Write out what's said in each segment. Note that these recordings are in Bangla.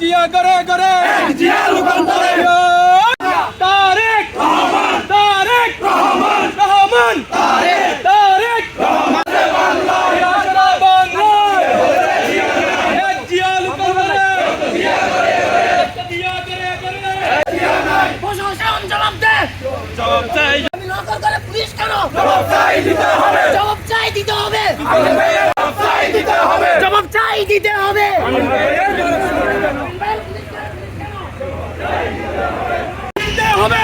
জিয়া করে করে। জিয়া রূপান্তরে। তারেক। রহমান। তারেক। রহমান। রহমান। তারেক। তারেক। রহমান বাংলায়। এক জিয়া রূপান্তরে। জিয়া করে করে। প্রশাসন জবাব চাই। আমি নকল করে পুলিশ কেন? জবাব চাই দিতে হবে। জবাব চাই দিতে হবে। জবাব চাই দিতে হবে। জবাব চাই দিতে হবে দিতে হবে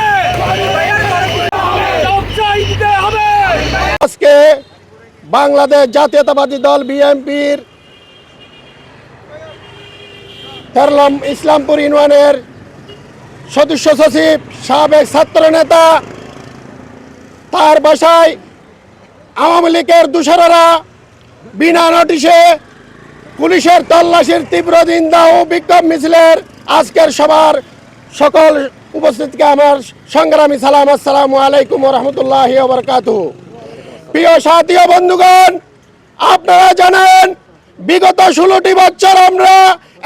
জবাব চাই দিতে হবে আজকে বাংলাদেশ জাতীয়তাবাদী দল বিএনপির তেরলম ইসলামপুর ইউনিয়নের সদস্য সচিব, সাবেক ছাত্র নেতা। তার বাসায় আওয়ামী লীগের দূষরেরা বিনা নোটিশে পুলিশের তল্লাশির তীব্র নিন্দা ও বিক্ষোভ মিছিলের আজকের সবার সকল উপস্থিতকে আমার সংগ্রামী সালাম, আসসালামু আলাইকুম রহমতুল্লাহ বরকাতু প্রিয় সাথী বন্ধুগণ, আপনারা জানেন, বিগত ষোলোটি বছর আমরা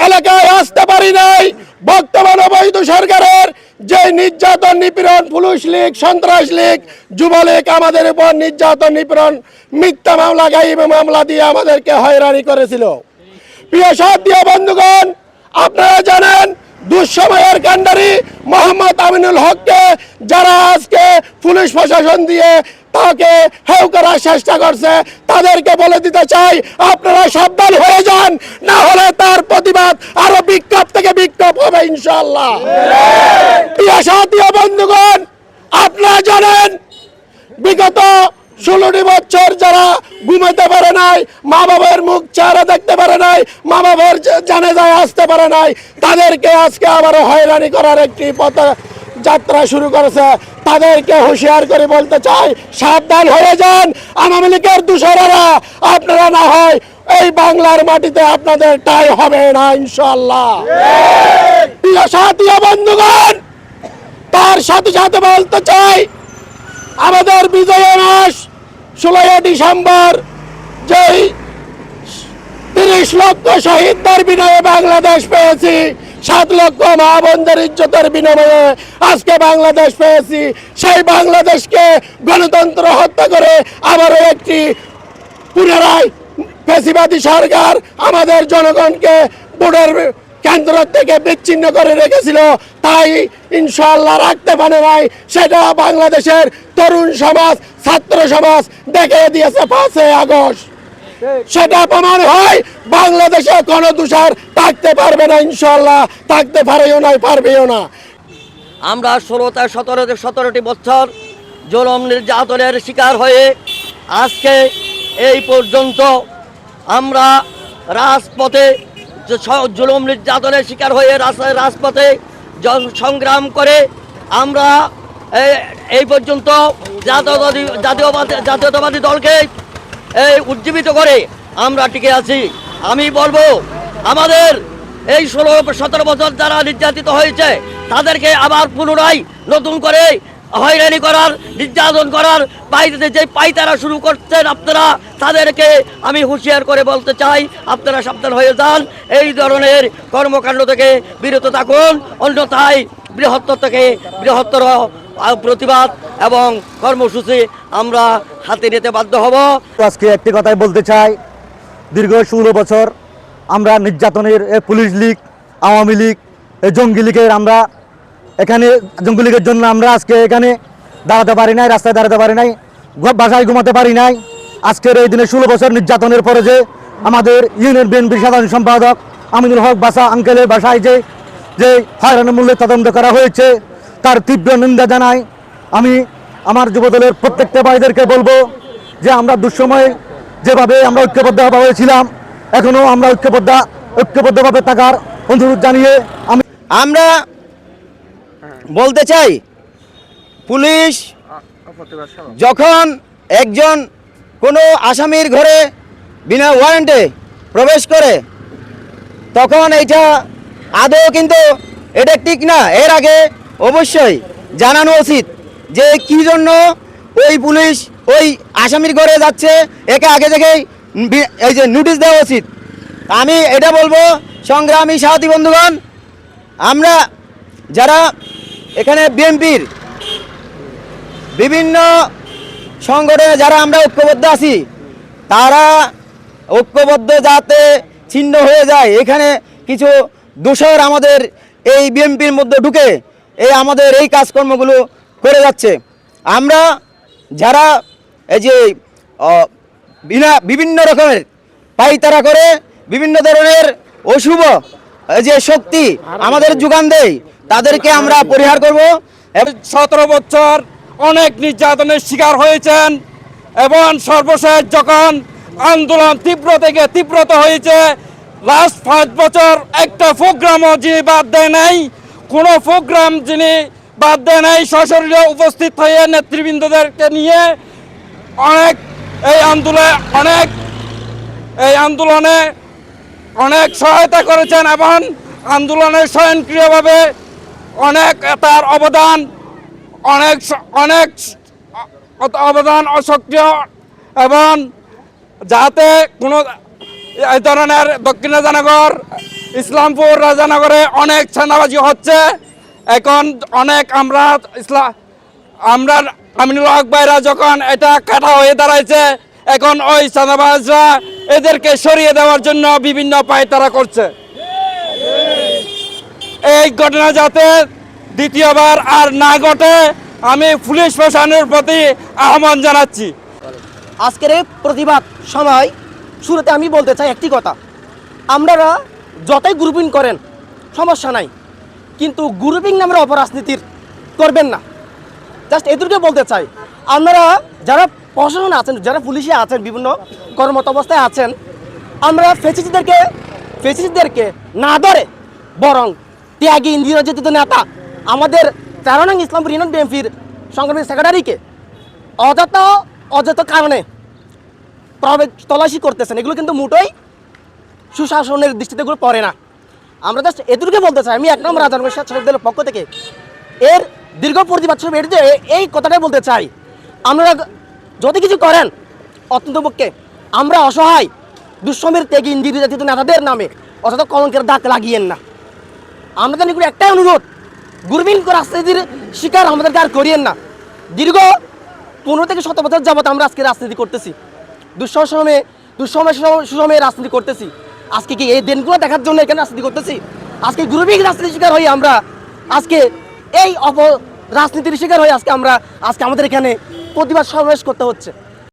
এলাকায় আসতে পারি নাই। বর্তমান অবৈধ সরকারের যে নির্যাতন নিপীড়ন, পুলিশ লীগ, সন্ত্রাস লীগ যুবলীগ আমাদের উপর নির্যাতন, নিপীড়ন, মিথ্যা মামলা, গাইবে মামলা দিয়ে আমাদেরকে হয়রানি করেছিল। প্রিয় সাথী বন্ধুগণ, আপনারা জানেন দুঃসময়ের কাণ্ডারি মোহাম্মদ আমিনুল হককে, যারা আজকে পুলিশ প্রশাসন দিয়ে তাকে হেউ করার চেষ্টা করছে, তাদেরকে বলে দিতে চাই, আপনারা সাবধান হয়ে যান, না হলে তার প্রতিবাদ আরও বিক্ষোভ থেকে বিক্ষোভ হবে ইনশাল্লাহ প্রিয় বন্ধুগণ, আপনারা জানেন, বিগত ষোলোটি বছর যারা ঘুমাতে পারে নাই মা বাবার মুখ চেহারা দেখতে পারে নাই মা বাবার জানে যায় আসতে পারে নাই। তাদেরকে আজকে আবারও হয়রানি করার একটি পথ যাত্রা শুরু করেছে। তাদেরকে হুঁশিয়ার করে বলতে চাই, সাবধান হয়ে যান আওয়ামী লীগের দূষরেরা। আপনারা না হয় এই বাংলার মাটিতে আপনাদের টাই হবে না ইনশাল্লাহ প্রিয় সাথী বন্ধুগণ, তার সাথে সাথে বলতে চাই, আমাদের বিজয় মাস ষোলোই ডিসেম্বর, যেই লক্ষ শহীদদের বিনয়ে বাংলাদেশ পেয়েছি, সাত লক্ষ মা বোনদের ইজ্জতের বিনিময়ে আজকে বাংলাদেশ পেয়েছি। সেই বাংলাদেশকে গণতন্ত্র হত্যা করে আবারও একটি পুনরায় ফেসিবাদী সরকার আমাদের জনগণকে ভোটের কেন্দ্র থেকে বিচ্ছিন্ন করে রেখেছিল। তাই ইনশাল্লাহ রাখতে পারে নাই, সেটা বাংলাদেশের তরুণ সমাজ, ছাত্র সমাজ দেখে দিয়েছে পাঁচই আগস্ট। সেটা প্রমাণ হয়, বাংলাদেশে কোনো তুষার থাকতে পারবে না ইনশাল্লাহ থাকতে পারেও না পারবেও না। আমরা ষোলোতে সতেরোতে সতেরোটি বছর জলম নির্যাতনের শিকার হয়ে আজকে এই পর্যন্ত আমরা রাজপথে জুলুম নির্যাতনের শিকার হয়ে রাজপথে সংগ্রাম করে আমরা এই পর্যন্ত জাতীয়তাবাদী জাতীয়তাবাদী দলকে এই উজ্জীবিত করে আমরা টিকে আছি। আমি বলব, আমাদের এই ষোলো, সতেরো বছর যারা নির্যাতিত হয়েছে, তাদেরকে আবার পুনরায় নতুন করে হয়রানি করার, নির্যাতন করার পাইতে যে পাইতারা শুরু করছেন আপনারা, তাদেরকে আমি হুঁশিয়ার করে বলতে চাই, আপনারা সাবধান হয়ে যান। এই ধরনের কর্মকাণ্ড থেকে বিরত থাকুন, অন্যথায় বৃহত্তর থেকে বৃহত্তর প্রতিবাদ এবং কর্মসূচি আমরা হাতে নিতে বাধ্য হব। আজকে একটি কথাই বলতে চাই, দীর্ঘ ষোলো বছর আমরা নির্যাতনের পুলিশ লীগ, আওয়ামী লীগ জঙ্গি লীগের আমরা এখানে, জঙ্গি লীগের জন্য আমরা আজকে এখানে দাঁড়াতে পারি নাই, রাস্তায় দাঁড়াতে পারি নাই বাসায় ঘুমাতে পারি নাই। আজকের এই দিনে ষোলো বছর নির্যাতনের পরে যে আমাদের ইউনিয়ন বিএনপির সাধারণ সম্পাদক আমিনুল হক বাসা আঙ্কেলের বাসায় যে যে হয়রানি মূল্যে তদন্ত করা হয়েছে, তার তীব্র নিন্দা জানাই। আমি আমার যুবদলের প্রত্যেকটা ভাইদেরকে বলব যে আমরা দুঃসময়ে যেভাবে আমরা ঐক্যবদ্ধ হয়েছিলাম এখনও আমরা ঐক্যবদ্ধ, ঐক্যবদ্ধভাবে থাকার অনুরোধ জানিয়ে আমি আমরা বলতে চাই, পুলিশ যখন একজন কোনো আসামির ঘরে বিনা ওয়ারেন্টে প্রবেশ করে, তখন এইটা আদৌ কিন্তু এটা ঠিক না। এর আগে অবশ্যই জানানো উচিত। যে কি জন্য ওই পুলিশ ওই আসামির ঘরে যাচ্ছে? একে আগে থেকেই এই যে নোটিশ দেওয়া উচিত। আমি এটা বলব, সংগ্রামী সাথী বন্ধুগণ, আমরা যারা এখানে বিএনপির বিভিন্ন সংগঠনে যারা আমরা ঐক্যবদ্ধ আছি, তারা ঐক্যবদ্ধ যাতে ছিন্ন হয়ে যায়, এখানে কিছু দোষর আমাদের এই বিএনপির মধ্যে ঢুকে, এই আমাদের এই কাজকর্মগুলো করে যাচ্ছে। আমরা যারা এই যে বিনা, বিভিন্ন রকমের পাইতারা করে, বিভিন্ন ধরনের অশুভ যে শক্তি আমাদের যোগান দেয়, তাদেরকে আমরা পরিহার করব। সতেরো বছর অনেক নির্যাতনের শিকার হয়েছেন এবং সর্বশেষ যখন আন্দোলন তীব্র থেকে তীব্রতা হয়েছে লাস্ট পাঁচ বছর একটা প্রোগ্রামও যিনি বাদ দেয় নাই, কোনো প্রোগ্রাম যিনি বাদ দেয় নাই সশরীরে উপস্থিত হয়ে নেতৃবৃন্দদেরকে নিয়ে অনেক এই আন্দোলনে, অনেক এই আন্দোলনে অনেক সহায়তা করেছেন এবং আন্দোলনে স্বয়ংক্রিয়ভাবে অনেক তার অবদান, অনেক অনেক অবদান অসক্রিয় এবং যাতে কোনো এই ধরনের দক্ষিণ রাজানগর ইসলামপুর রাজানগরে অনেক ছানাবাজি হচ্ছে। এখন অনেক আমরা ইসলাম আমরা আমিনুল হক ভাইরা যখন এটা কাটা হয়ে দাঁড়াইছে, এখন ওই চাঁদাবাজরা এদেরকে সরিয়ে দেওয়ার জন্য বিভিন্ন পায় তারা করছে। এই ঘটনা যাতে দ্বিতীয়বার আর না ঘটে, আমি পুলিশ প্রশাসনের প্রতি আহ্বান জানাচ্ছি। আজকের এই প্রতিবাদ সময়, শুরুতে আমি বলতে চাই একটি কথা। আপনারা যতই গ্রুপিং করেন, সমস্যা নাই। কিন্তু গ্রুপিং নামের অপরাজনীতির করবেন না। জাস্ট এদেরকে বলতে চাই, আপনারা যারা প্রশাসনে আছেন, যারা পুলিশে আছেন, বিভিন্ন কর্মত অবস্থায় আছেন, আমরা ফেসিসিদেরকে ফেসিসিদেরকে না ধরে বরং ত্যাগী ইন্দিরাজিত নেতা, আমাদের তেরো নং ইসলামপুর ইউনিয়ন বিএনপির সংগ্রামী সেক্রেটারিকে অযথা অযথা কারণে তল্লাশি করতেছেন। এগুলো কিন্তু মোটেই সুশাসনের দৃষ্টিতে এগুলো পড়ে না। আমরা জাস্ট এদেরকে বলতে চাই, আমি এক নম্বর রাজানগর শাসক দলের পক্ষ থেকে এর দীর্ঘ প্রতিবাদ এর যে এই কথাটাই বলতে চাই। আপনারা যদি কিছু করেন, অত্যন্ত পক্ষে, আমরা অসহায় দুঃসময়ের ত্যাগী ইন্দির জাতীয় নেতাদের নামে অযথা কলঙ্কের দাগ লাগিয়েন না। আমাদের নিকট একটাই অনুরোধ, গুরবিন রাজনীতির শিকার আমাদেরকে আর করিয়েন না। দীর্ঘ পনেরো থেকে শত বছর যাবত আমরা আজকে রাজনীতি করতেছি। দুঃসময়ে দুঃসময় সুসময়ে রাজনীতি করতেছি। আজকে কি এই দিনগুলো দেখার জন্য এখানে রাজনীতি করতেছি? আজকে গ্রুপিক রাজনীতির শিকার হয়ে আমরা। আজকে এই অপ রাজনীতির শিকার হয়ে আজকে আমরা। আজকে আমাদের এখানে প্রতিবাদ সমাবেশ করতে হচ্ছে।